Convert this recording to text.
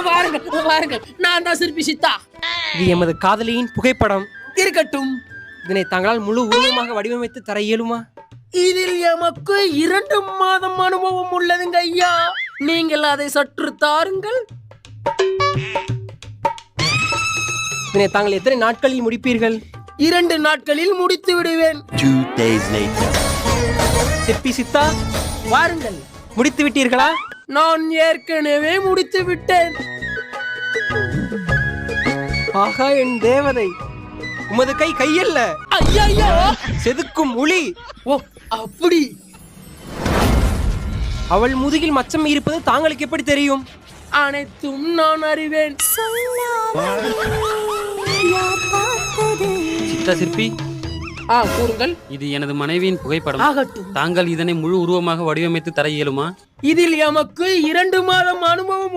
வாருங்கள் வாருங்கள். நான் தான் சிற்பி சித்தா. இது எமது காதலியின் புகைப்படம். இருக்கட்டும். இதனை தங்களால் முழு உருவமாக வடிவமைத்து தர இயலுமா? இதில் எமக்கு இரண்டு மாதம் அனுபவம் உள்ளதுங்க ஐயா. நீங்கள் அதை சற்று தாருங்கள். இதனை தாங்கள் எத்தனை நாட்களில் முடிப்பீர்கள்? இரண்டு நாட்களில் முடித்து விடுவேன். Two days later. சிற்பி சித்தா வாருங்கள். முடித்து விட்டீர்களா? நான் ஏற்கனவே முடித்து விட்டேன். ஆகா என் தேவதை உமது கை கையல்ல. ஐயா ஐயா செதுக்கும் உளி. ஓ அப்படி. அவள் முதுகில் மச்சம் இருப்பது தாங்களுக்கு எப்படி தெரியும்? அனைத்தும் நான் அறிவேன். சித்தா சிற்பி ஆ கூறுங்கள். இது எனது மனைவியின் புகைப்படம். ஆகட்டும். தாங்கள் இதனை முழு உருவமாக வடிவமைத்து தர இயலுமா? இதில் எமக்கு இரண்டு மாதம் அனுபவம்